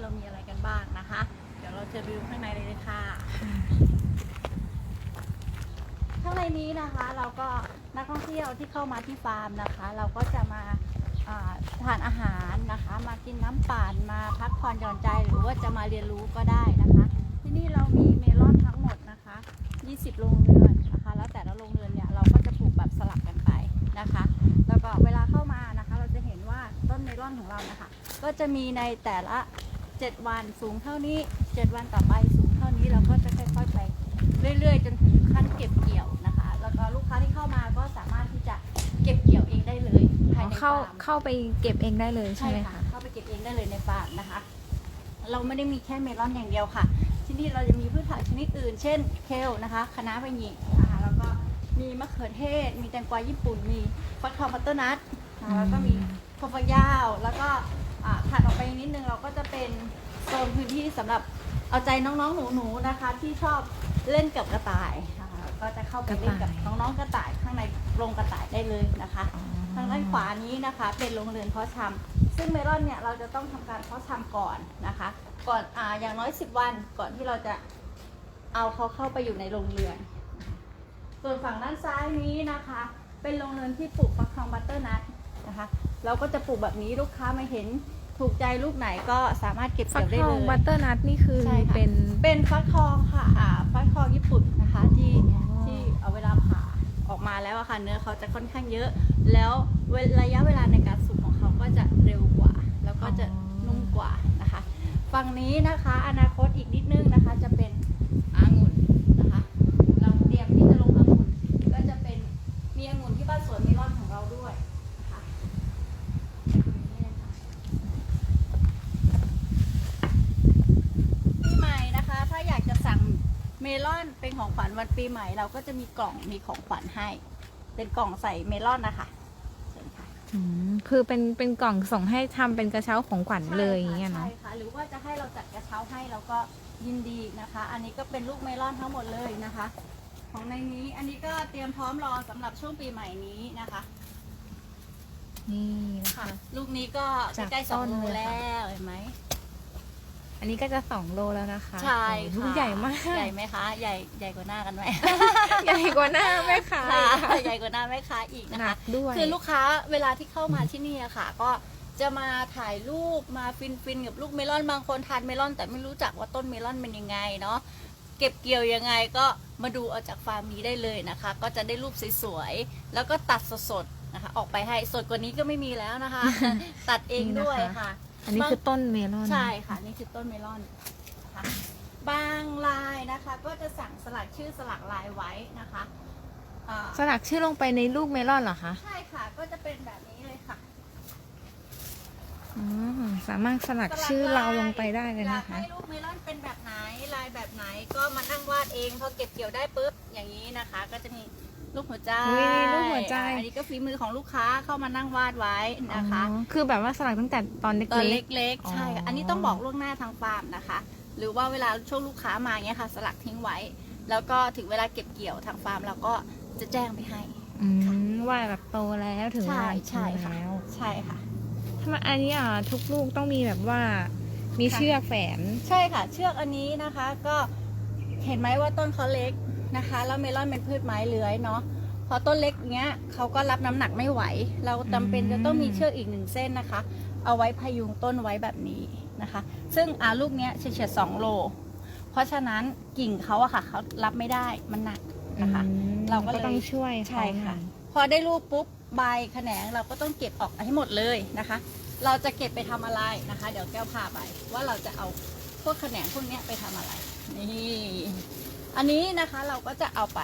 เรามีอะไรกันบ้างนะคะ เดี๋ยวเราจะไปดูข้างในเลยเลยค่ะ ข้างในนี้นะคะเราก็นักท่องเที่ยวที่เข้ามาที่ฟาร์มนะคะ เราก็จะมาอ่าทานอาหารนะคะ มากินน้ำปั่นมาพักผ่อนหย่อนใจหรือว่าจะมาเรียนรู้ก็ได้นะคะ ที่นี่เรามีเมลอนทั้งหมดนะคะ 20 โรงเรือนนะคะ แล้วแต่ละโรงเรือนเนี่ยเราก็จะปลูกแบบสลับกันไปนะคะ แล้วก็เวลาเข้ามานะคะ เราจะเห็นว่าต้นเมลอนของเรานะคะ ก็จะมีในแต่ละ 7วันสูงเท่านี้7วันต่อไปสูงเท่านี้เราก็จะค่อยๆไปเรื่อยๆ จนถึงขั้นเก็บเกี่ยวนะคะ แล้วก็ลูกค้าที่เข้ามาก็สามารถที่จะเก็บเกี่ยวเองได้เลยภายในเข้าฟาร์มเข้าไปเก็บเองได้เลยใช่ใช่ไหมค่ะคะ เข้าไปเก็บเองได้เลยในฟาร์มนะคะ เราไม่ได้มีแค่เมลอนอย่างเดียวค่ะ ที่นี่เราจะมีพืชผักชนิดอื่น เช่น เคลนะคะคะน้าใบหยิกนะคะแล้วก็มีมะเขือเทศ มีแตงกวาญี่ปุ่น มีฟักทองบัตเตอร์นัทนะคะแล้วก็มี ถั่วฝักยาวแล้วก็ อ่าถัดออกไปนิดนึงเราก็จะเป็นโซนพื้นที่สำหรับเอาใจน้องๆหนูๆนะคะ ที่ชอบเล่นกับกระต่ายนะคะก็จะเข้าไปเล่นกับน้องๆกระต่ายข้างในโรงกระต่ายได้เลยนะคะ ทางด้านขวานี้นะคะ เป็นโรงเรือนเพาะชำซึ่งเมลอนเนี่ยเราจะต้องทำการเพาะชำก่อนนะคะ ก่อนอ่าอย่างน้อย 10 วันก่อนที่เราจะเอาเขาเข้าไปอยู่ในโรงเรือน ส่วนฝั่งด้านซ้ายนี้นะคะ เป็นโรงเรือนที่ปลูกฟักทองบัตเตอร์นัทนะคะ เราก็จะปลูกแบบนี้ลูกค้ามาเห็นถูกใจลูกไหนก็สามารถเก็บฟัเกี่กยวได้ทอเลงย บัตเตอร์นัทนี่คือใช่ค่ะ เป็น เป็นฟักทองค่ะอ่าฟักทองญี่ปุ่นนะคะที่อ๋อ ที่เอาเวลาผ่าออกมาแล้วอะค่ะเนื้อเขาจะค่อนข้างเยอะ แล้วเวลระยะเวลาในการสุกของเขาก็จะเร็วกว่า แล้วก็จะนุ่มกว่านะคะ ฝั่งนี้นะคะ อนาคตอีกนิดนึงนะคะ จะเป็นองุ่นนะคะ เราเตรียมที่จะลงองุ่นก็จะเป็นมีองุ่นที่บ้านสวนเมลอนของเราด้วยนะคะนี่เลยค่ะ ปีใหม่นะคะ ถ้าอยากจะสั่ง เมลอนเป็นของขวัญวันปีใหม่เราก็จะมีกล่องมีของขวัญให้ เป็นกล่องใส่เมลอนนะคะเชิญค่ะอืมคือเป็นเป็นกล่องส่งให้ทำเป็นกระเช้าของขวัญเลยอย่างเงี้ยใช่เนาะค่ะ หรือว่าจะให้เราจัดกระเช้าให้เราก็ยินดีนะคะ อันนี้ก็เป็นลูกเมลอนทั้งหมดเลยนะคะ ของในนี้อันนี้ก็เตรียมพร้อมรอสำหรับช่วงปีใหม่นี้นะคะ นี่นะคะค่ะลูกนี้ก็จากใกล้ๆสองต้นโลเลยค่ะ แล้วเห็นไหม อันนี้ก็จะสองโลแล้วนะคะใช่โอ้โหลูค่ะกใหญ่มาก ใหญ่ไหมคะ ใหญ่ใหญ่กว่าหน้ากันไหม ใหญ่กว่าหน้าแม่ค้าค่ะอีกค่ะใหญ่กว่าหน้าแม่ค้าอีกนะหนัคะ กด้วย คือลูกค้าเวลาที่เข้ามาที่นี่อะค่ะ ก็จะมาถ่ายรูปมาฟินฟินๆกับลูกเมลอนบางคนทานเมลอน แต่ไม่รู้จักว่าต้นเมลอนเป็นยังไงเนาะเก็บเกี่ยวยังไงก็มาดูเอาจากฟาร์มนี้ได้เลยนะคะ ก็จะได้รูปสวยๆแล้วก็ตัดสดๆนะคะ ออกไปให้สดกว่านี้ก็ไม่มีแล้วนะคะ ตัดเองด้วยค่ะ อันนี้คือต้นเมลอนใช่ค่ะ นี่คือต้นเมลอนนะคะบางลายนะคะ ก็จะสั่งสลักชื่อสลักลายไว้นะคะอ่าสลักชื่อลงไปในลูกเมลอนเหรอคะใช่ค่ะ ก็จะเป็นแบบนี้เลยค่ะอืมสามารถสลักชื่อเราลงไปได้เลยอยานะกคะให้ลูกเมลอนเป็นแบบไหนลายแบบไหนก็มานั่งวาดเองพอเก็บเกี่ยวได้ปุ๊บอย่างนี้นะคะ ก็จะมี ลูกหัวใจอุ๊ยมีรูปหัวใจอ่าอันนี้ก็ฝีมือของลูกค้าเข้ามานั่งวาดไว้นะคะ อ๋อคือแบบว่าสลักตั้งแต่ตอนเล็ก ตอนๆเล็กๆใช่ค่ะอ๋ออัอันนี้ต้องบอกล่วงหน้าทางฟาร์มนะคะ หรือว่าเวลาช่วงลูกค้ามาเงี้ยค่ะ สลักทิ้งไว้ แล้วก็ถึงเวลาเก็บเกี่ยวทางฟาร์มเราก็จะแจ้งไปให้อืมว่าแบบโตแล้วถึงเวใช่ลาใช่กินค่ะ แล้วใช่ค่ะ ทำไมอันนี้อะทุกลูกต้องมีแบบว่า มีค่ะ เชือกแฝน ใช่ค่ะ เชือกอันนี้นะคะก็เห็นไหมว่าต้นเขาเล็ก นะคะ แล้วเมลอนเป็นพืชไม้เลื้อยเนาะพอต้นเล็กเงี้ยเขาก็รับน้ำหนักไม่ไหว เราจำเป็นอืมจะต้องมีเชือกอีกหนึ่งเส้นนะคะ เอาไว้พยุงต้นไว้แบบนี้นะคะ ซึ่งอาลูกเนี้ยเฉียดๆสองโล เพราะฉะนั้นกิ่งเขาอะค่ะเขารับไม่ได้มันหนักนะคะอืมเราก็เลยต้องช่วยใช่ค่ะเขาพอได้ลูกปุ๊บใบแขนงเราก็ต้องเก็บออกให้หมดเลยนะคะ เราจะเก็บไปทำอะไรนะคะ เดี๋ยวแก้วพาไปว่าเราจะเอาพวกแขนงพวกเนี้ยไปทำอะไรนี่ อันนี้นะคะเราก็จะเอาไป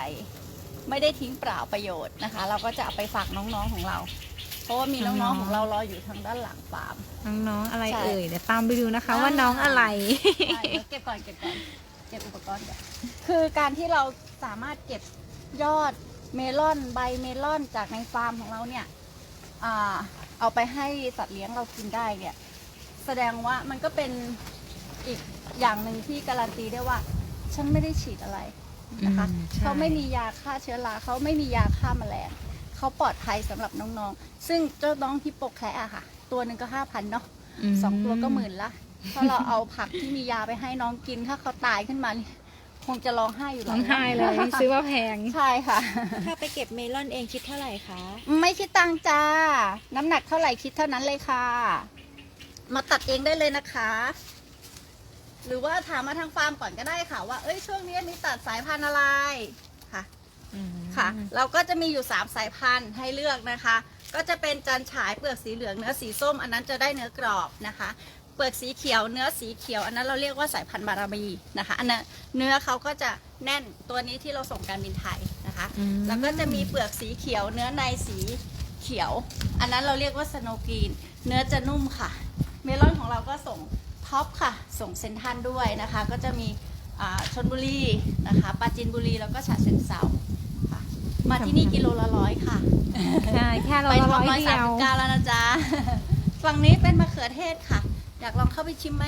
ไม่ได้ทิ้งเปล่าประโยชน์นะคะ เราก็จะเอาไปฝากน้องๆของเรา เพราะว่ามีน้องๆของเรารออยู่ทางด้านหลังฟาร์ม น้องๆอะไรใช่ เอ่ยเดี๋ยวตามไปดูนะคะอ่าว่าน้องอะไรใช่เดี๋ยวเก็บก่อนเก็บก่อนเก็บอุปกรณ์ก่อนคือการที่เราสามารถเก็บยอดเมลอนใบเมลอนจากในฟาร์มของเราเนี่ยอ่าเอาไปให้สัตว์เลี้ยงเรากินได้เนี่ย แสดงว่ามันก็เป็นอีกอย่างหนึ่งที่การันตีได้ว่า ฉันไม่ได้ฉีดอะไรนะคะอืมใช่เขาไม่มียาฆ่าเชื้อราเขาไม่มียาฆ่าแมลงเขาปลอดภัยสำหรับน้องๆ ซึ่งเจ้าน้องฮิปโปแคระอะค่ะ ตัวหนึ่งก็ห้าพันเนาะมสองตัวก็หมื่นละถ้าเราเอาผักที่มียาไปให้น้องกิน ถ้าเขาตายขึ้นมานี่คงจะร้องไห้อยู่ร้แล้อวงไห้เลยซื้อว่าแพง ใช่ค่ะ ถ้าไปเก็บเมลอนเองคิดเท่าไหร่คะ ไม่คิดตังค์จ้า น้ำหนักเท่าไหร่คิดเท่านั้นเลยค่ะ มาตัดเองได้เลยนะคะ หรือว่าถามมาทางฟาร์มก่อนก็ได้ค่ะ ว่าเอ้ยช่วงนี้มีตัดสายพันธุ์อะไรค่ะค่ะ เราก็จะมีอยู่ 3 สายพันธุ์ให้เลือกนะคะ ก็จะเป็นจันฉายเปลือกสีเหลืองเนื้อสีส้ม อันนั้นจะได้เนื้อกรอบนะคะ เปลือกสีเขียวเนื้อสีเขียว อันนั้นเราเรียกว่าสายพันธุ์บารามีนะคะ อันนั้นเนื้อเขาก็จะแน่นตัวนี้ที่เราส่งการบินไทยนะคะอืมแล้วก็จะมีเปลือกสีเขียว เนื้อในสีเขียว อันนั้นเราเรียกว่าสโนกรีน เนื้อจะนุ่มค่ะ เมลอนของเราก็ส่ง ท็อปค่ะ ส่งเซนทรันด้วยนะคะ ก็จะมีอ่าชนบุรีนะคะปราจีนบุรีแล้วก็ฉะเชิงเซาค่ะ มาที่นี่กิโลละร้อยค่ะใช่แค่เราไปท็อร้ปอยร้อยเดีสามยวสิบเก้าแล้วนะจ๊ะฝั่งนี้เป็นมะเขือเทศค่ะ อยากลองเข้าไปชิมไหม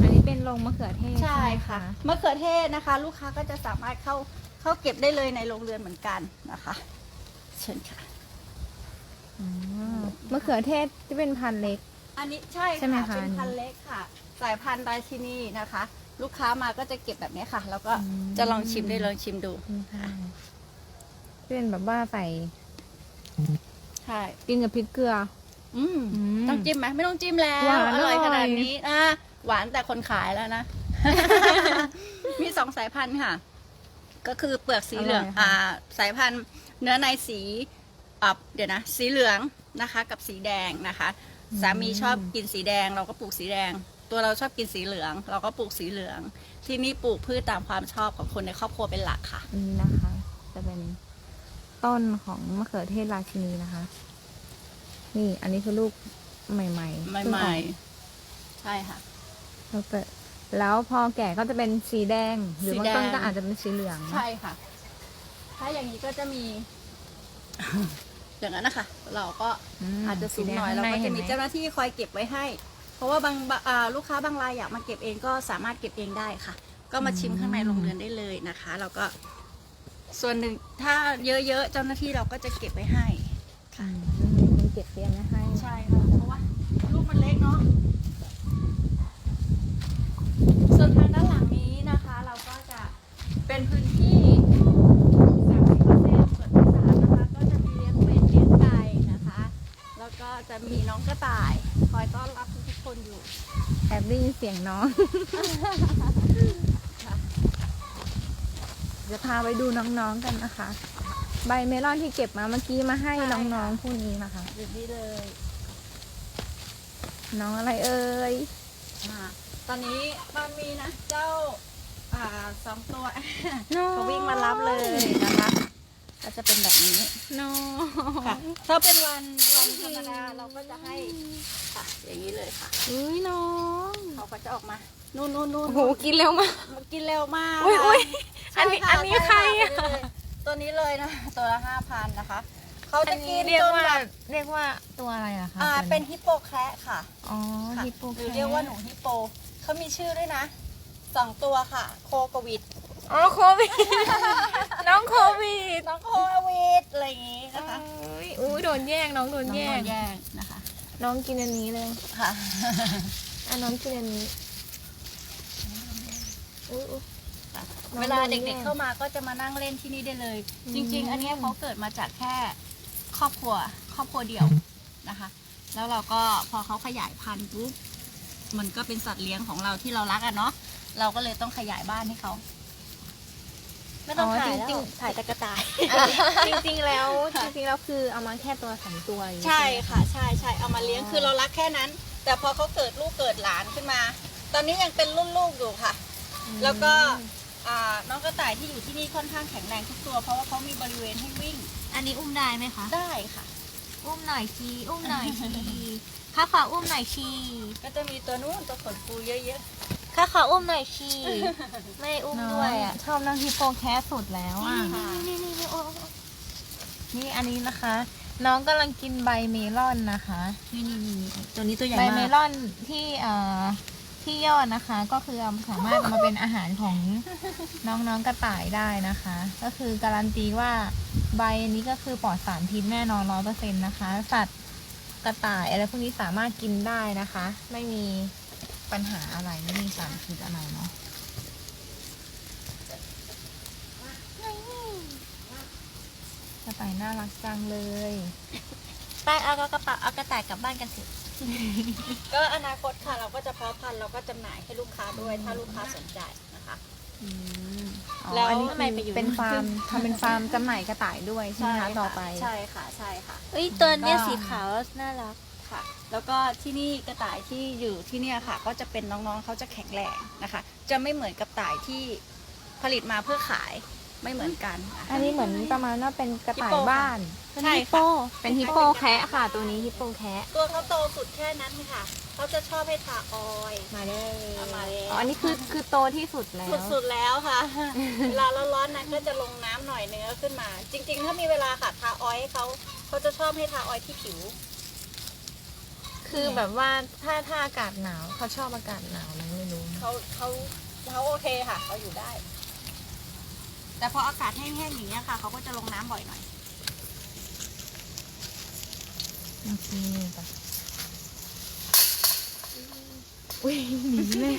อันนี้เป็นโรงมะเขือเทศใช่ไหมค่ะมะเขือเทศนะคะ ลูกค้าก็จะสามารถเข้าเข้าเก็บได้เลยในโรงเรือนเหมือนกันนะคะ เชิญค่ะอ๋อมะเขือเทศที่เป็นพันธุ์เล็ก อันนี้ใช่ใช่ไหมค่ะคะเป็นพันธุ์เล็กค่ะ สายพันธุ์ราชินีนะคะ ลูกค้ามาก็จะเก็บแบบนี้ค่ะ แล้วก็อืม จะลองชิมได้ลองชิมดูที่เป็นแบบว่าใส่ใช่ กินกับพริกเกลือ อืมอืมต้องจิ้มไหมไม่ต้องจิ้มแล้วหวานอร่อยอร่อย ขนาดนี้อะหวานแต่คนขายแล้วนะ มีสองสายพันธุ์ค่ะ ก็คือเปลือกสีเหลือง อร่อยค่ะ อ่า สายพันธุ์เนื้อในสีอะเดี๋ยวนะสีเหลืองนะคะ กับสีแดงนะคะ สามีชอบกินสีแดง เราก็ปลูกสีแดง ตัวเราชอบกินสีเหลือง เราก็ปลูกสีเหลือง ที่นี่ปลูกพืชตามความชอบของคนในครอบครัวเป็นหลักค่ะอันนี้นะคะ จะเป็นต้นของมะเขือเทศราชินีนะคะ นี่อันนี้คือลูกใหม่ๆใหเพิ่งอม่อกๆใช่ค่ะแล้วเปิดแล้วพอแก่ก็จะเป็นสีแดง หรือบางต้นสีแดง ก็อาจจะเป็นสีเหลืองใช่ค่ะ ถ้าอย่างนี้ก็จะมี อย่างนั้นนะคะเราก็มอาจจะสูงหน่อยสีเราแดงก็ข้จะงในมีห็นไหเจ้าหน้าที่คอยเก็บไว้ให้ เพราะว่าบางบะอ่าลูกค้าบางรายอยากมาเก็บเองก็สามารถเก็บเองได้ค่ะ ก็มาชิมข้างในโรงเรือนได้เลยนะคะแล้วก็ส่วนหนึ่งถ้าเยอะๆเจ้าหน้าที่เราก็จะเก็บไว้ให้ อืมมีคนเก็บเตรียมไว้ให้ใช่ค่ะ เพราะว่าลูกมันเล็กเนาะ ส่วนทางด้านหลังนี้นะคะ เราก็จะเป็นพื้นที่ 30%ส่วนที่สามนะคะ ก็จะมีเลี้ยงเป็ดเลี้ยงไก่นะคะ แล้วก็ จะมีน้องกระต่าย คอยต้อนรับทุกๆคนอยู่ แอบได้ยินเสียงน้อง จะพาไปดูน้องๆกันนะคะ ใบเมลอนที่เก็บมาเมื่อกี้มาให้ใช่ค่ะ น้องๆผู้นี้นะคะ อยู่นี่เลยน้องอะไรเอ่ยอ่าตอนนี้มันมีนะเจ้าอ่าสองตัว น้องเขาวิ่งมารับเลยนะคะ ก็จะเป็นแบบนี้น้องค่ะถ้าเป็นวันวันธรรมดาเราก็จะให้ค่ะ อย่างนี้เลยค่ะอุ้ยน้องเขาก็จะออกมานู่นนู่นนู่นโอ้โหกินเร็วมากมันกินเร็วมากอุ๊ยอุ๊ยค่ะอันนี้ช่ะอันนี้ใครอะช่ค่ะตัวนี้เลยนะตัวละห้าพันนะคะเขาอัจะนกินี้นเรียกจนว่าแบบเรียกว่าตัวอะไรอะคะอ่าตัวเป็นฮิปโปแคระค่ะอ๋อค่ะฮิปโปหรือเรียกว่าหนูฮิปโปเขามีชื่อด้วยนะสองตัวค่ะ โคกวิดอ๋อโควิด น้องโควิดน้องโควิดอะไรอย่างงี้นะคะอุ้ยอุ้ยโดนแย่งน้องโดนน้องแย่โดงนแย่งนะคะน้องกินอันนี้เลย ค่ะอะน้องกินอันนี้อุ๊ยอุ๊ยน้องเวลาโดนเด็กแย่งๆเข้ามาก็จะมานั่งเล่นที่นี่ได้เลย อืม จริง ๆ อันเนี้ยเขาเกิดมาจากแค่ครอบครัว ครอบครัวเดียวนะคะ แล้วเราก็พอเขาขยายพันธุ์ปุ๊บมันก็เป็นสัตว์เลี้ยงของเราที่เรารักอะเนาะเราก็เลยต้องขยายบ้านให้เขา ไม่ต้องถ่ายแล้วจริงๆถ่ายแตะกระต่าย จริงๆแล้วจริงๆแล้วคือเอามาแค่ตัวสองตัวอย่างนี้ใช่ไหมค่ะ ใช่ใช่เอามาเลี้ยงอ๋อคือเรารักแค่นั้น แต่พอเขาเกิดลูกเกิดหลานขึ้นมา ตอนนี้ยังเป็นรุ่นลูกอยู่ค่ะ แล้วก็อ่าน้องกระต่ายที่อยู่ที่นี่ค่อนข้างแข็งแรงทุกตัว เพราะว่าเขามีบริเวณให้วิ่งอันนี้อุ้มได้ไหมคะ ได้ค่ะ อุ้มหน่อยชีอุ้มหน่อยชีข้าขออุ้มหน่อยชีก็จะมีตัวนู้นตัวขนฟูเยอะ ข้าขออุ้มหน่อยชีไม่อุ้มน้องด้วยอะชอบน้องฮิปโปแคสสุดแล้วอะค่ะนี่นี่นี่โอ้โอ้นี่อันนี้นะคะ น้องกำลังกินใบเมลอนนะคะ นี่นี่นี่ตัวนี้ตัวใหญ่ใบมาเมกลอนที่เอ่อที่ยอดนะคะ ก็คือเอาสามารถเอามาเป็นอาหารของน้องๆกระต่ายได้นะคะ ก็คือการันตีว่าใบอันนี้ก็คือปลอดสารพิษแน่นอนร้อยเปอร์เซ็นต์นะคะ สัตว์กระต่ายอะไรพวกนี้สามารถกินได้นะคะ ไม่มี ปัญหาอะไรไม่มีสารพิษอะไรเนาะกระต่ายน่ารักจังเลย ไปเอากระเป๋าเอากระต่ายกลับบ้านกันสิ ก็อนาคตค่ะเราก็จะเพาะพันธุ์เราก็จำหน่ายให้ลูกค้าด้วยถ้าลูกค้าสนใจนะคะอ๋อแล้วอันนี้ทำไมไปอยู่ เป็นฟาร์มทำเป็นฟาร์มจำหน่ายกระต่ายด้วยใช่ไหมคะต่อไป ใช่ค่ะใช่ค่ะเอ้ยตัวเนี้ยก็ สีขาวน่ารัก ค่ะ แล้วก็ที่นี่กระต่ายที่อยู่ที่เนี่ยค่ะ ก็จะเป็นน้องๆเขาจะแข็งแรงนะคะ จะไม่เหมือนกับต่ายที่ผลิตมาเพื่อขายไม่เหมือนกันนะคะ อันนี้เหมือนประมาณว่าเป็นกระต่ายฮิปโปบ้านใช่ฮิปค่ะโปเป็นฮิปโปแคะค่ะ ตัวนี้ฮิปโปแคะตัวเขาโตสุดแค่นั้นค่ะเขาจะชอบให้ทาออยล์มาได้เอามาเลยอ๋ออันนี้คือคือโตที่สุดแล้วสุดๆแล้วค่ะ เวลาร้อนๆนะก็จะลงน้ำหน่อยเนื้อขึ้นมา จริง ๆ ถ้ามีเวลาค่ะทาออยล์ให้เขาเขาจะชอบให้ทาออยล์ที่ผิว คือแบบว่าถ้าถ้าอากาศหนาวเขาชอบอากาศหนาวนะไม่รู้ เขาเขาเขาโอเคค่ะเขาอยู่ได้ แต่พออากาศแห้งๆอย่างเงี้ยค่ะเขาก็จะลงน้ำบ่อยหน่อย โอเคไปอุ้ยหนีเลย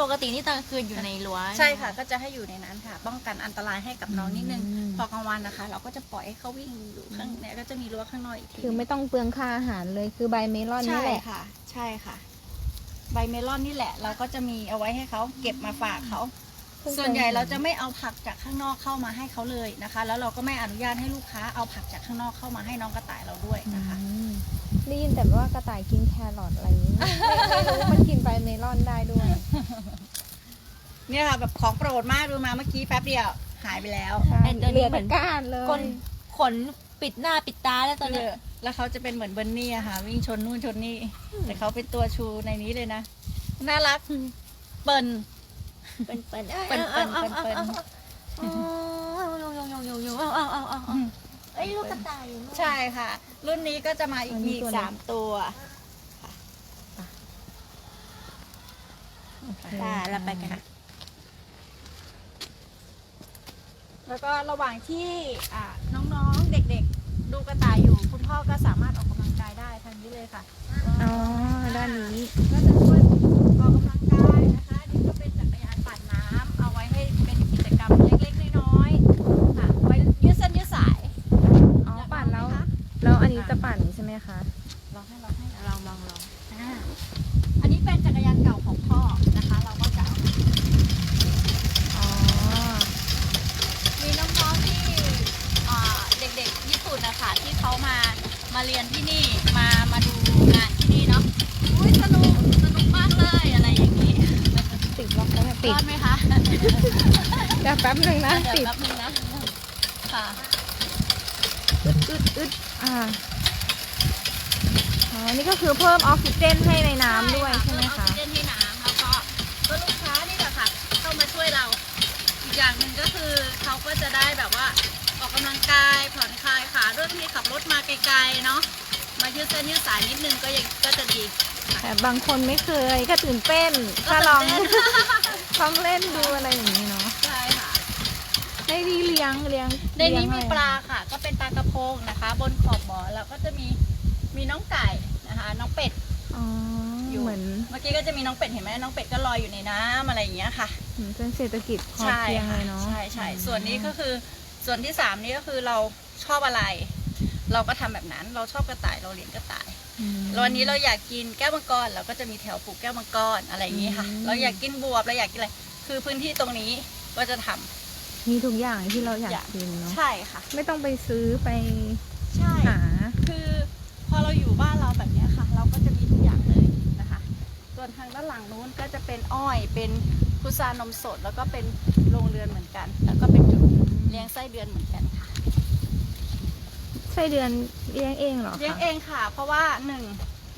ปกตินี่ตอนกลางคืนอยู่ในรั้วใช่ค่ะ ก็จะให้อยู่ในนั้นค่ะ ป้องกันอันตรายให้กับน้องนิดนึงอืมพอกลางวันนะคะ เราก็จะปล่อยให้เขาวิ่งอยู่ข้างเนี่ยก็จะมีรั้วข้างนอกอีกทีคือไม่ต้องเปลืองค่าอาหารเลยคือใบเมลอนนี่ใช่แหละค่ะ ใช่ค่ะ ใบเมลอนนี่แหละ เราก็จะมีเอาไว้ให้เขาเก็บมาฝากเขาเพิ่งเคยส่วนใหญ่เห็นเราจะไม่เอาผักจากข้างนอกเข้ามาให้เขาเลยนะคะ แล้วเราก็ไม่อนุญาตให้ลูกค้าเอาผักจากข้างนอกเข้ามาให้น้องกระต่ายเราด้วยนะคะอืม ได้ยินแต่ว่ากระต่ายกินแครอทอะไรอย่างนี้ไม่ไม่รู้ว่ามันกินใบเมลอนได้ด้วย เนี่ยค่ะแบบของโปรดมากดูมาเมื่อกี้แป๊บเดียวหายไปแล้วไอ้ตัวเหลืนี้อเหมืแต่อน ก้านเลย ก้นขนปิดหน้าปิดตาแล้วตอนเนี้ยแล้วเขาจะเป็นเหมือนเบอร์นี่อะค่ะ วิ่งชนนู่นชนนี่ แต่เขาเป็นตัวชูในนี้เลยนะ น่ารัก เปิ่น เป็นเป็นเป็นเป็นเป็นเป็นอ๋อโยงโยงโยงโยงโยงเอาเอาเอาเอาเอาเอ้ยลูกกระต่ายอยู่นู่น ใช่ค่ะ รุ่นนี้ก็จะมาอีกอันนี้มีอีตัวกไหนสามตัวได้เราไปกันแล้วก็ระหว่างที่อ่าน้องๆเด็กๆ ดูกระต่ายอยู่ คุณพ่อก็สามารถออกกำลังกายได้ทางนี้เลยค่ะ อ๋อ ด้านนี้ ก็จะช่วย มคะลองให้ลองให้ลองลองลองอ่าอันนี้เป็นจักรยานเก่าของพ่อนะคะ เราก็จะเอาอ๋อมีน้องๆที่อ่าเด็กๆญี่ปุ่นนะคะที่เขามามาเรียนที่นี่มามาดูงานที่นี่เนาะอุ้ยสนุกสนุกมากเลยอะไรอย่างนี้ติดล็อกแล้วเนี่ยติรดอดไหมคะเดี๋ยวแป๊บหนึ่งนะเดี๋ยวติดแป๊บนึงนะค่ะอึดอึดอ่า อ๋อ นี่ก็คือเพิ่มออกซิเจนให้ในน้ำด้วยใช่ไหมเพิ่ออกคะซิเจนให้น้ำแล้วก็เพื่อลูกค้านี่แหละค่ะเข้ามาช่วยเรา อีกอย่างหนึ่งก็คือเขาก็จะได้แบบว่าออกกำลังกายผ่อนคลายขาด้วยที่ขับรถมาไกลๆเนาะมายืดเส้นยืดสายนิดนึงก็ยังก็จะดีแต่บางคนไม่เคยก็ตื่นเต้นก็ถ้าลองตื่นเต้นลองเล่นดูอะไรอย่างนี้เนาะใช่ค่ะได้ดีเลี้ยงเลี้ยงในนี้มีเลี้ยงอะไรปลาค่ะ ก็เป็นปลากระพงนะคะ บนขอบบ่อแล้วก็จะมี มีน้องไก่นะคะ น้องเป็ดอ๋ออยู่เหมือนเมื่อกี้ก็จะมีน้องเป็ดเห็นไหมน้องเป็ดก็ลอยอยู่ในน้ำอะไรอย่างเงี้ยค่ะเหมือนเป็นเศรษฐกิจพอใช่เพียงเลค่ะยเนาะใช่ใช่ส่วนนี้ก็คือส่วนที่สามนี้ก็คือเราชอบอะไร เราก็ทำแบบนั้นเราชอบกระต่ายเราเลี้ยงกระต่ายมแล้ววันนี้เราอยากกินแก้วมังกรเราก็จะมีแถวปลูกแก้วมังกรอะไรอย่างงี้ค่ะ อืม เราอยากกินบวบเราอยากกินอะไรคือพื้นที่ตรงนี้ก็จะทำ มีทุกอย่างที่เราอยากอยาก กินเนาะใช่ค่ะ ไม่ต้องไปซื้อไปใช่ หาคือพ อเราอยู่บ้านเราแบบเนี้ยค่ะ เราก็จะมีทุกอย่างเลยนะคะ ส่วนทางด้านหลังนู้นก็จะเป็นอ้อยเป็นพุทรานมสดแล้วก็เป็นโรงเรือนเหมือนกัน แล้วก็เป็นจุดเลี้ยงไส้เดือนเหมือนกันค่ะไส้เดือนเลี้ยงเองเหรอคะเลี้ยงเองค่ะ เพราะว่าหนึ่ง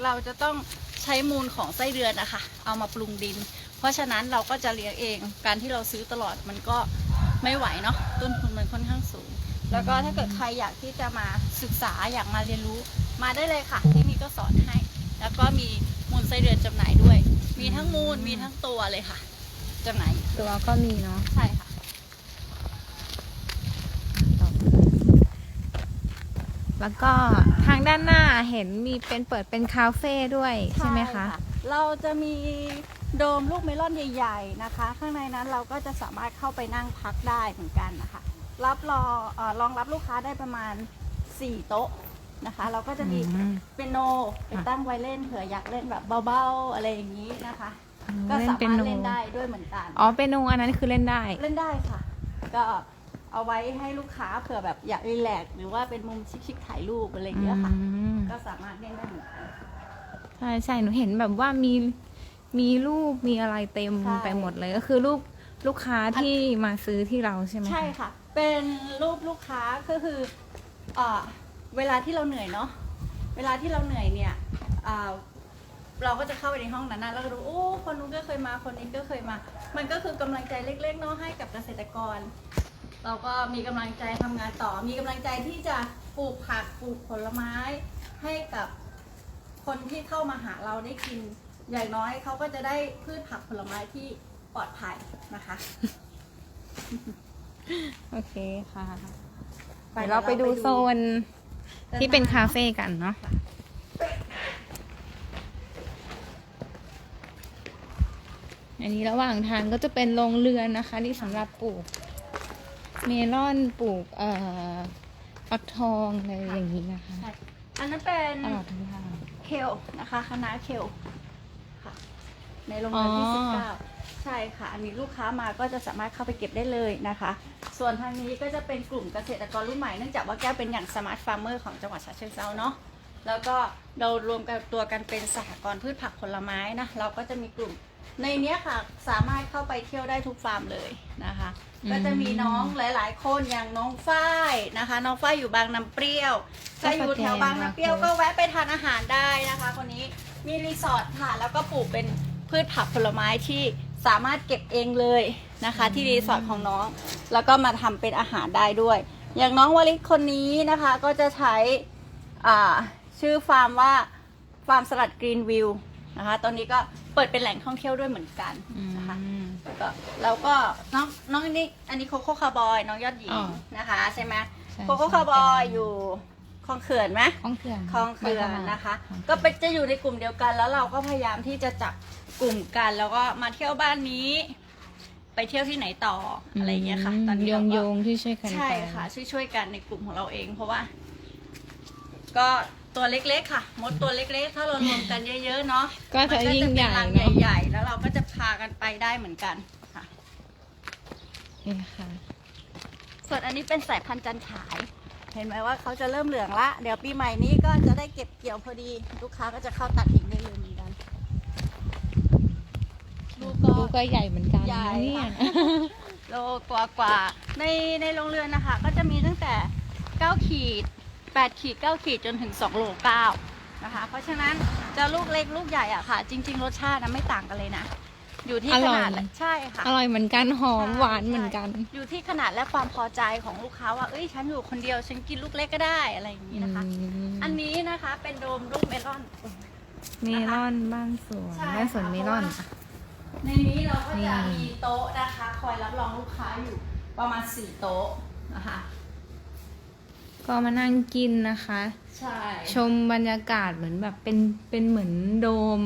เราจะต้องใช้มูลของไส้เดือนนะคะ เอามาปรุงดิน เพราะฉะนั้นเราก็จะเลี้ยงเอง การที่เราซื้อตลอดมันก็ไม่ไหวเนาะต้นทุนมันค่อนข้างสูง แล้วก็ถ้าเกิดใครอยากที่จะมาศึกษาอยากมาเรียนรู้ มาได้เลยค่ะ ที่นี่ก็สอนให้ แล้วก็มีมูลไส้เดือนจำหน่ายด้วย มีทั้งมูลมีทั้งตัวเลยค่ะจำหน่ายอยู่ตัวก็มีเนาะใช่ค่ะ ต่อมาแล้วก็ทางด้านหน้าเห็นมีเป็นเปิดเป็นคาเฟ่ด้วยใช่ไหมคะใเราจะมีโดมลูกเมลอนใหญ่ ๆนะคะ ข้างในนั้นเราก็จะสามารถเข้าไปนั่งพักได้เหมือนกันนะคะ รับรองเออรองรับลูกค้าได้ประมาณ 4 โต๊ะ นะคะ เราก็จะมีอืม เปียโนไปตั้งไว้เล่นเผื่ออยากเล่นแบบเบาๆอะไรอย่างนี้นะคะ ก็เล่นสาเป็นมารถโนเล่นได้ด้วยเหมือนกัน อ๋อเป็นโนอันนั้นคือเล่นได้ เล่นได้ค่ะ ก็เอาไว้ให้ลูกค้าเผื่อแบบอยากรีแลกซ์หรือว่าเป็นมุมชิคๆถ่ายรูปอะไรอย่างเงี้ยค่ะ อืมก็สามารถเล่นได้เหมือนกัน ใช่ใช่หนูเห็นแบบว่ามีมีรูปมีอะไรเต็มใช่ ไปหมดเลยก็คือลูกลูกค้าที่มาซื้อที่เราใช่ไหมคะ ใช่ค่ะ เป็นรูปลูกค้าก็คือเอ่อ เวลาที่เราเหนื่อยเนาะเวลาที่เราเหนื่อยเนี่ยเอ่อเราก็จะเข้าไปในห้องนั้นนะแล้วก็ดูโอ้คนนู้นก็เคยมาคนนี้ก็เคยมา มันก็คือกำลังใจเล็กๆเนาะให้กับเกษตรกร เราก็มีกำลังใจทำงานต่อ มีกำลังใจที่จะปลูกผักปลูกผลไม้ให้กับคนที่เข้ามาหาเราได้กินอย่างน้อยเขาก็จะได้พืชผักผลไม้ที่ปลอดภัยนะคะ โอเคค่ะ ไปเดี๋ยวเราไปดูโซน ที่เป็นคาเฟ่กันเนาะอันนี้ระหว่างทางก็จะเป็นโรงเรือนนะคะที่สำหรับปลูก เมลอนปลูกเอ่อฟักทองอะไรอย่างนี้นะคะใช่อันนั้นเป็นตลอดทั้งทางเคลนะคะคณะเคลค่ะในโรงเรียนที่อ๋อสิบเก้า ใช่ค่ะ อันนี้ลูกค้ามาก็จะสามารถเข้าไปเก็บได้เลยนะคะ ส่วนทางนี้ก็จะเป็นกลุ่มเกษตรกรรุ่นใหม่เนื่องจากว่าแก้วเป็นอย่างสมาร์ทฟาร์มเมอร์ของจังหวัดฉะเชิงเซาเนาะแล้วก็เรารวมกันตัวกันเป็นสหกรณ์พืชผักผลไม้นะเราก็จะมีกลุ่มในเนี้ยค่ะสามารถเข้าไปเที่ยวได้ทุกฟาร์มเลยนะคะอืมก็จะมีน้องหลาย ๆ คนอย่างน้องฝ้ายนะคะ น้องฝ้ายอยู่บางน้ำเปรี้ยวถ้าอยู่แถวบางน้ำเปรี้ยวก็แวะไปทานอาหารได้นะคะ คนนี้มีรีสอร์ทค่ะแล้วก็ปลูกเป็นพืชผักผลไม้ที่ สามารถเก็บเองเลยนะคะ ที่รีสอร์ทของน้อง แล้วก็มาทำเป็นอาหารได้ด้วย อย่างน้องวลิศคนนี้นะคะก็จะใช้อ่าชื่อฟาร์มว่าฟาร์มสลัดกรีนวิวนะคะ ตอนนี้ก็เปิดเป็นแหล่งท่องเที่ยวด้วยเหมือนกันนะคะอืมแล้วก็แล้วก็น้องน้องนี่อันนี้โคโค่คาร์บอย น้องยอดหญิอ๋งอนะคะ ใช่ไหมใช่โคโค่คาร์บอยอยู่คลองเขื่อนไหมคลองเขื่อนคลองเขื่อนไปตลาดนะคะคลองเขื่อนก็เป็นจะอยู่ในกลุ่มเดียวกันแล้วเราก็พยายามที่จะจับ กลุ่มกันแล้วก็มาเที่ยวบ้านนี้ ไปเที่ยวที่ไหนต่ออะไรอย่างเงี้ยค่ะ ตอนนี้โยเรางก็โยงๆที่ช่วยกันใช่ไปค่ะ ช่วยช่วยๆกันในกลุ่มของเราเอง เพราะว่า ก็ตัวเล็กๆค่ะ มดตัวเล็กๆ ถ้าเรารวมกันเยอะๆเนาะ ก็จะยิ่งใหญ่มันก็จะเป็นรังเนาะใหญ่ๆ แล้วเราก็จะพากันไปได้เหมือนกันค่ะ นี่ค่ะ ส่วนอันนี้เป็นสายพันธุ์จันฉาย เห็นไหมว่าเขาจะเริ่มเหลืองละ เดี๋ยวปีใหม่นี้ก็จะได้เก็บเกี่ยวพอดี ลูกค้าก็จะเข้าตัดเองได้เลยเหมือน กันลูกก็ลูกก็ใหญ่เหมือนกันใหญ่นะเนี่ย ค่ะ โลกว่ากว่าๆในในโรงเรือนนะคะ ก็จะมีตั้งแต่ 9 ขีด 8 ขีด 9 ขีดจนถึง 2 โล9นะคะ เพราะฉะนั้นจะลูกเล็กลูกใหญ่อะค่ะ จริง ๆ รสชาตินะไม่ต่างกันเลยนะ อยู่ที่ขนาดอร่อยใช่ค่ะ อร่อยเหมือนกันหอมใช่หวานเหมือนกัน อยู่ที่ขนาดและความพอใจของลูกค้าว่า เอ้ย ฉันอยู่คนเดียว ฉันกินลูกเล็กก็ได้อะไรอย่างนี้นะคะ อันนี้นะคะเป็นโดมรูปเมลอน เมลอนบ้านสวนใช่บ้านสวนค่ะเมลอนเพราะว่า ในนี้เราก็จะนี่มีโต๊ะนะคะ คอยรับรองลูกค้าอยู่ประมาณ4โต๊ะนะคะ ก็มานั่งกินนะคะ ใช่ ชมบรรยากาศเหมือนแบบเป็นเป็นเหมือนโดม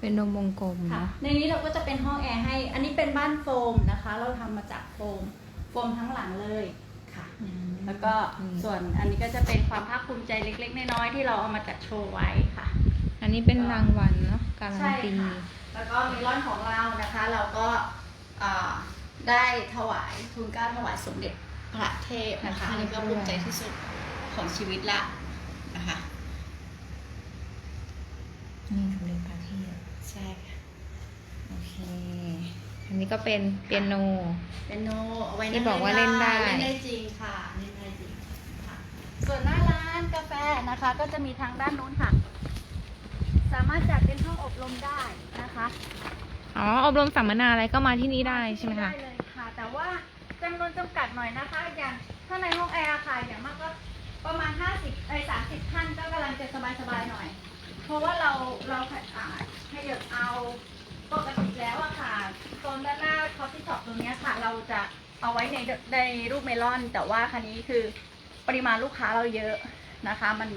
เป็นโดมวงกลมค่ะเนาะในนี้เราก็จะเป็นห้องแอร์ให้ อันนี้เป็นบ้านโฟมนะคะ เราทำมาจากโฟม โฟมทั้งหลังเลยค่ะแล้วก็ส่วนอันนี้ก็จะเป็นความภาคภูมิใจเล็ก ๆ น้อยๆที่เราเอามาจัดโชว์ไว้ค่ะ อันนี้เป็นรางวัลเนาะการันใช่ตีค่ะ แล้วก็เมลอนของเรานะคะ เราก็อ่าได้ถวายทุนเกล้าถวายสมเด็จพระเทพนะคะอันนี้ก็ภูมิใจที่สุดของชีวิตละนะคะนี่สำเร็จพระเทพใช่ค่ะโอเคอันนี้ก็เป็นเปียโนเป็นโนเอาไว้ที่บอกว่าเล่นได้เล่นได้จริงค่ะเล่นได้จริงค่ะส่วนหน้าร้านกาแฟนะคะ ก็จะมีทางด้านนู้นค่ะ สามารถจัดเป็นห้องอบรมได้ นะคะอ๋ออบรมสัมมนาอะไรก็มาที่นี่ได้ใช่ไหมคะได้เลยค่ะ แต่ว่าจำนวนจำกัดหน่อยนะคะ อย่างถ้าในห้องแอร์ค่ะอย่างมากก็ประมาณ 50ไอ้30 ท่านก็กำลังจะสบายๆหน่อย เพราะว่าเราเราอ่าให้เยอะเอาปกติแล้วอะค่ะโซนด้านหน้าคอฟฟี่ช็อปตรงเนี้ยค่ะ เราจะเอาไว้ในในรูปเมลอน แต่ว่าคันนี้คือปริมาณลูกค้าเราเยอะนะคะ มัน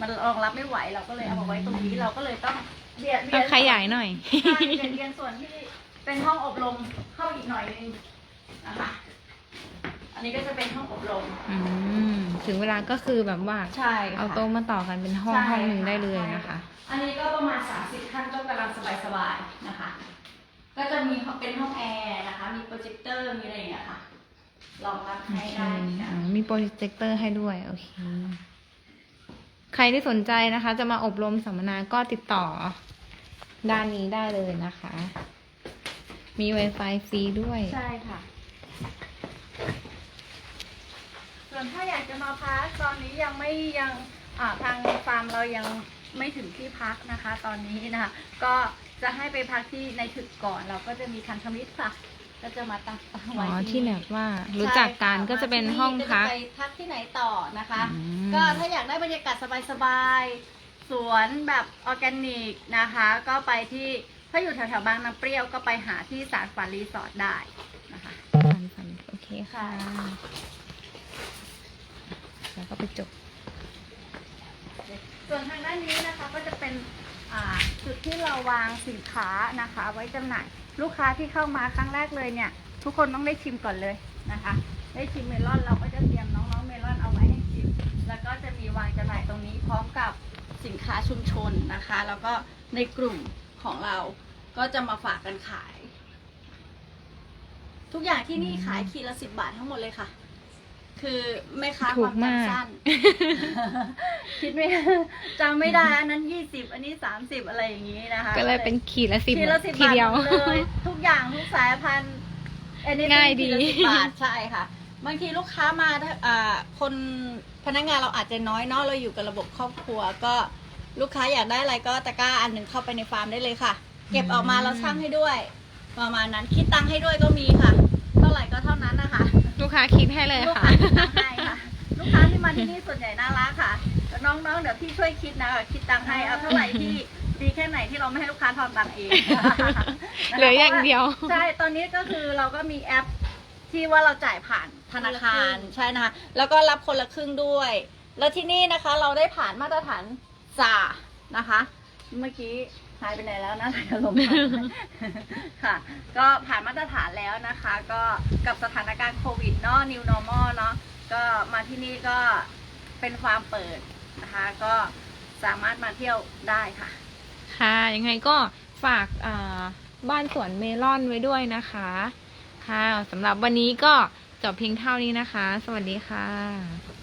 มันรองรับไม่ไหวเราก็เลยเอามาไว้ตรงนี้เราก็เลยต้อง เบียดเบียต้นองขยายหน่อย ใช่เบียดเบียนส่วนที่เป็นห้องอบรมเข้าอีกหน่อยนึงนะคะอันนี้ก็จะเป็นห้องอบรม อืมถึงเวลาก็คือแบบว่า ใช่ค่ะ เอาโต๊ะมาต่อกันเป็นห้องใช่ห้องหนึ่งได้เลยใช่นะคะอันนี้ก็ประมาณ 30ท่านก็กำลังสบายๆนะคะ ก็จะมีเป็นห้องแอร์นะคะ มีโปรเจคเตอร์มีอะไรอย่างเงี้ยค่ะรองรับโอให้เคได้ค่ะอ๋อมีโปรเจคเตอร์ให้ด้วย โอเค ใครที่สนใจนะคะ จะมาอบรมสัมมนาก็ติดต่อด้านนี้ได้เลยนะคะ มี Wi-Fi ฟรีด้วย ใช่ค่ะ ส่วนถ้าอยากจะมาพักตอนนี้ยังไม่ยังอ่าทางฟาร์มเรายังไม่ถึงที่พักนะคะ ตอนนี้นะคะก็จะให้ไปพักที่ในถึกก่อน เราก็จะมีคันธมิตรค่ะ ก็จะมาตั้งตั้งอ๋ไว้อที่ที่นี่แบบว่ารู้จักกันใช่ค่ะก็จะเป็นมาที่ห้องก็จะพักไปพักที่ไหนต่อนะคะ อืม ก็ถ้าอยากได้บรรยากาศสบายๆ สวนแบบออร์แกนิกนะคะ ก็ไปที่ถ้าอยู่แถวๆบางน้ำเปรี้ยวก็ไปหาที่สารฝันรีสอร์ทได้นะคะฟันฟันโอเคค่ะ แล้วก็ไปจบ ส่วนทางด้านนี้นะคะก็จะเป็นอ่าจุดที่เราวางสินค้านะคะ ไว้จำหน่าย ลูกค้าที่เข้ามาครั้งแรกเลยเนี่ย ทุกคนต้องได้ชิมก่อนเลยนะคะ ได้ชิมเมลอนเราก็จะเตรียมน้องๆเมลอนเอาไว้ให้ชิม แล้วก็จะมีวางจำหน่ายตรงนี้พร้อมกับสินค้าชุมชนนะคะ แล้วก็ในกลุ่มของเราก็จะมาฝากกันขาย ทุกอย่างที่นี่ขายขีดละสิบบาททั้งหมดเลยค่ะ คือไม่ค้าถูควากมมากจำสั้น คิดไม่จำไม่ได้อันนั้นยี่สิบอันนี้สามสิบอะไรอย่างนี้นะคะก็เลยเป็นขีดละสิบขีดละสิบทีบาทเดียว หมดเลยทุกอย่างทุกสายพันธุ์อันนี้ง่ายดีขีละสิบบาทใช่ค่ะ บางทีลูกค้ามาถ้าอ่าคนพนักงานเราอาจจะน้อยเนาะเราอยู่กับระบบครอบครัว ก็ลูกค้าอยากได้อะไรก็ตะกร้าอันหนึ่งเข้าไปในฟาร์มได้เลยค่ะ เก็บออกมาเราช่างให้ด้วย ประมาณนั้นคิดตังค์ให้ด้วยก็มีค่ะ เท่าไหร่ก็เท่านั้นนะคะลูก ค้าคิดให้เลยลูกค่ะ ค้าคิดตังค์ให้ค่ะ ลูกค้าที่มาที่นี่ส่วนใหญ่น่ารักค่ะแต่น้องๆ เดี๋ยวพี่ช่วยคิดนะคิดตังค์ให้เอาเท่าไหร่ที่ดีแค่ไหนที่เราไม่ให้ลูกค้าทอนตังค์เองเหลืออย่างเดียว ใช่ ตอนนี้ก็คือเราก็มีแอปที่ว่าเราจ่ายผ่านธนาคารใช่นะคะ แล้วก็รับคนละครึ่งด้วย แล้วที่นี่นะคะ เราได้ผ่านมาตรฐานสานะคะ เมื่อกี้ หายไปไหนแล้วนะไหลอารมณ์ ค่ะ ก็ผ่านมาตรฐานแล้วนะคะ ก็กับสถานการณ์โควิดเนาะ new normal เนาะ ก็มาที่นี่ก็เป็นฟามเปิดนะคะ ก็สามารถมาเที่ยวได้ค่ะ ค่ะ ยังไงก็ฝากบ้านสวนเมลอนไว้ด้วยนะคะ ค่ะสำหรับวันนี้ก็จบเพียงเท่านี้นะคะ สวัสดีค่ะ